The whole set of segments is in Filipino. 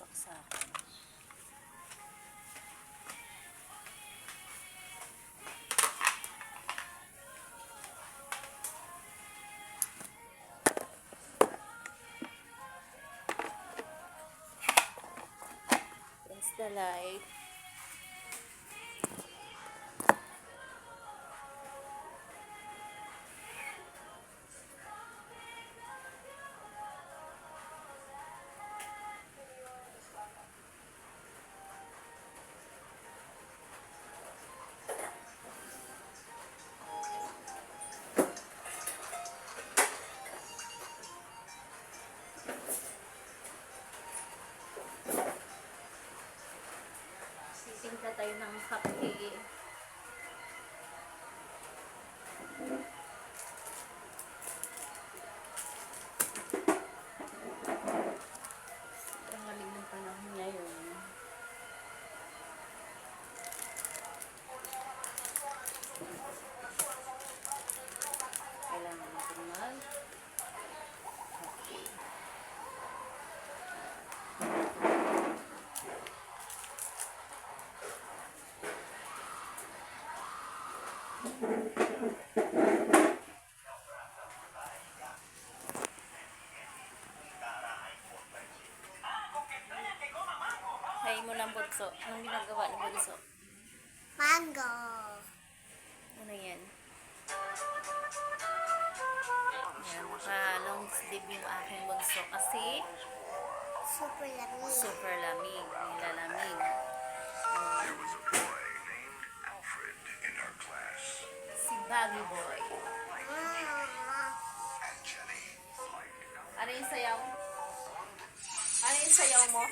yung saksakan. That's the light. Tayo ng kape. Sobrang lamig ng panahon ngayon. Kailangan natin mag kape. Hay mo lang bunso. Anong ginagawa ni bunso? Mango. Ano yan? Yan, naka long sleeve yung aking bunso kasi Super lamig. super lamig. Nilalamig. There Baggy Boy. Ano yung sayaw? Ano yung sayaw mo?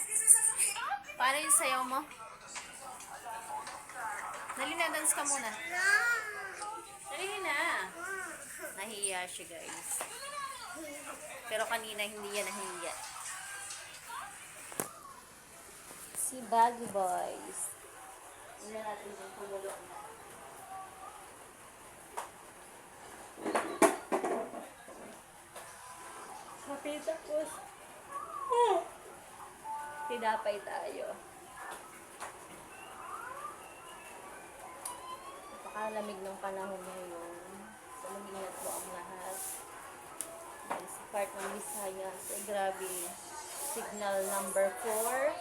Paano yung sayaw mo? Dali na, dance ka muna. no. Dali na. Nahiya siya, guys. Pero kanina hindi yan nahiya. Si Baggy Boys. Tingnan natin yung kumulo na. Kapit tapos. Oh! Tinapay tayo. Napakalamig ng panahon ngayon. So, mag-ingat po ang lahat. Dahil sa part ng Visayas, eh, grabe. Signal number 4.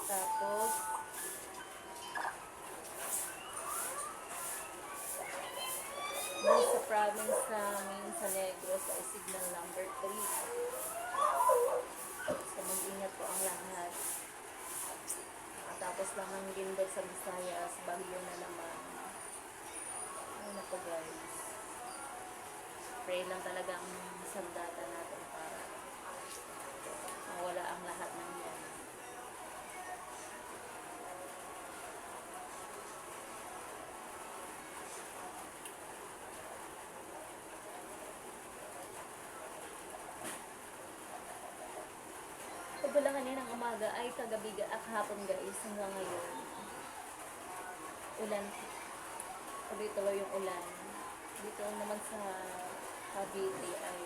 Tapos, doon sa province namin sa Negros ay signal number 3. So, mag-ingat po ang lahat. At tapos naman din doon sa Visayas, bagyo na naman. Ay, naku guys. Pray lang talaga ang sandata natin para mawala ang lahat ng yan. Pagpula kanina ng umaga ay kagabi at hapon guys hanggang ngayon. Ulan. Tuloy-tuloy yung ulan. Dito naman sa Cavite ay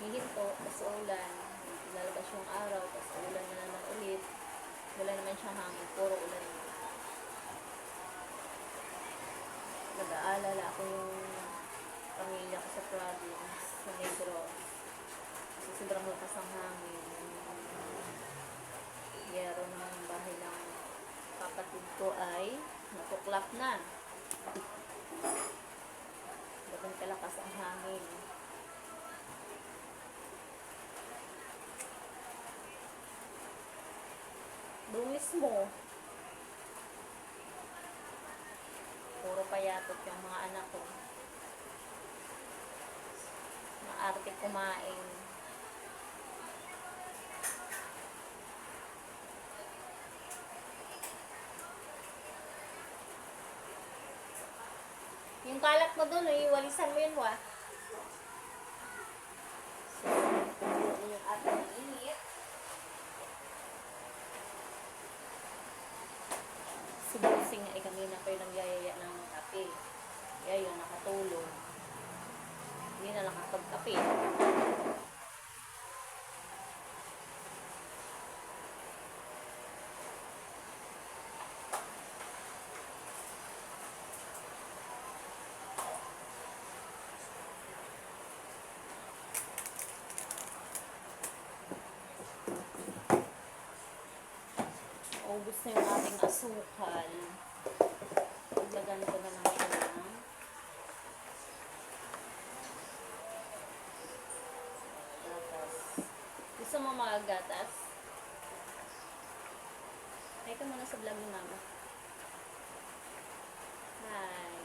hihinto, tapos ulan. Lalabas yung araw, tapos ulan na naman ulit. Wala naman siyang hangin, puro ulan. Nag-aalala ako yung pamilya ko sa province, sa Negros. Kasi sobrang lakas ang hangin. Yero ng bahay ng kapatid ko ay natuklap na. Ganun kalakas ang hangin. Dungis mo. Puro payatot yung mga anak ko. Maarte kumain. Yung kalat mo doon, eh, walisan mo yun, wa. Yung ating init. Si Bossing ay kanina pa yung nagyayaya ng kape. Kaya yun, nakatulog. Hindi na nakapagkape. Ubus na yung ating asukal. Paglagan ko na lang siya ng gatas. Gusto mo mga gatas? Ay ka muna sa vlog ni mama. Hi.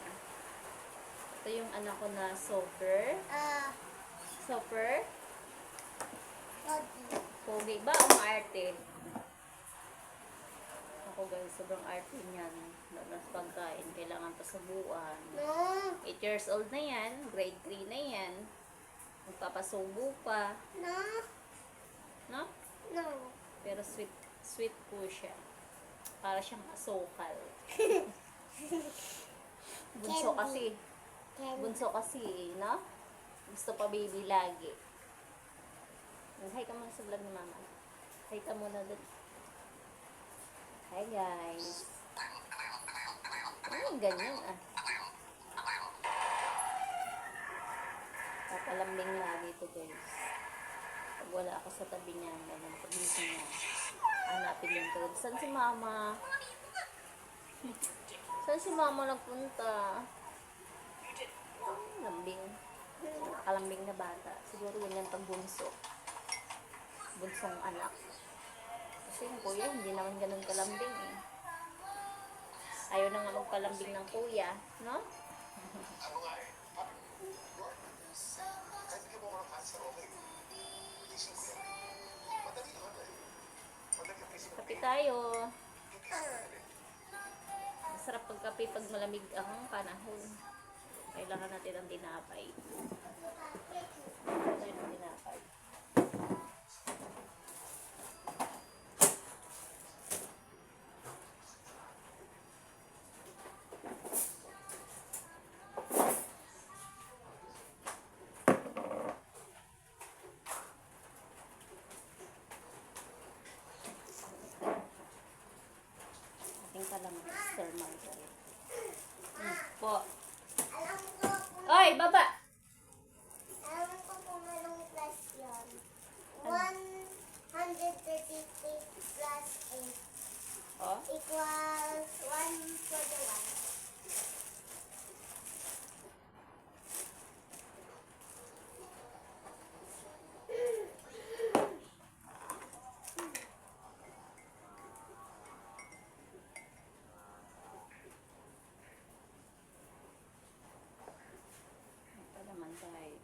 Ito yung anak ko na Soper. Ah, Soper? Lodi. Pogi ba o maarte? Ako guys, sobrang arte niyan. Lalo sa pagkain, kailangan pasubuan. No, 8 years old na yan, grade 3 na yan. Magpapasubo pa, no, no? no. Pero sweet, sweet po siya. Para siyang asukal. Bunso kasi. Bunso kasi, no? Gusto pa baby lagi. Hi ka muna sa vlog ni mama. Hi ka muna doon. Hi guys. Ano ganyan ah? Papalambing na dito guys. Pag wala ako sa tabi niya, ganun, pagising niya. Hanapin yung tulog. Saan si mama? Saan si mama nagpunta? Lambing. Nakalambing na bata. Siguro ganyan pag bunso. Bunsong anak. Kasi yung kuya, hindi naman ganun kalambing eh. Ayaw na nga magpalambing ng kuya, no? Ano nga eh? Kahit hindi mo ko yan. Madali ang. Kape tayo. Masarap pagkape pag malamig ang panahon. Kailangan natin ng tinapay. Kailangan tayo ng tinapay. Sir Michael. Hmm, po. alam ko kung, Oy, baba! alam ko kung anong plus yun. 133 plus 8 Oh, equals 141. ito naman tayo.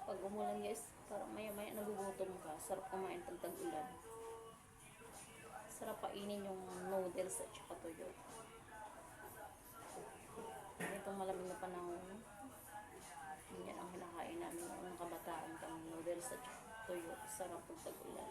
Pag umulan guys, parang maya-maya nagugutom ka. Sarap kumain pag tag-ulan. Sarap painin yung noodles at saka tuyo. Itong malamig na panahon, yan ang kinakain namin ng kabataan kang noodles at tuyo. Sarap pag tag-ulan.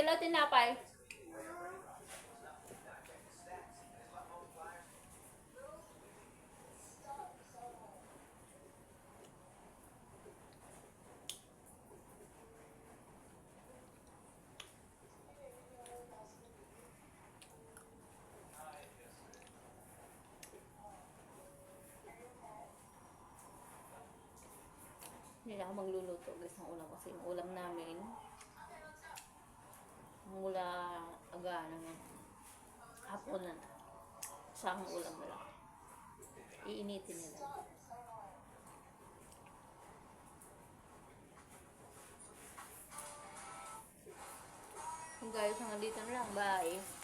Galaw tinapay. Hindi na ako magluluto guys ng ulam kasi yung ulam namin hapon na. Isang ulam lang. Iinitin nila. Hanggang dito na lang bye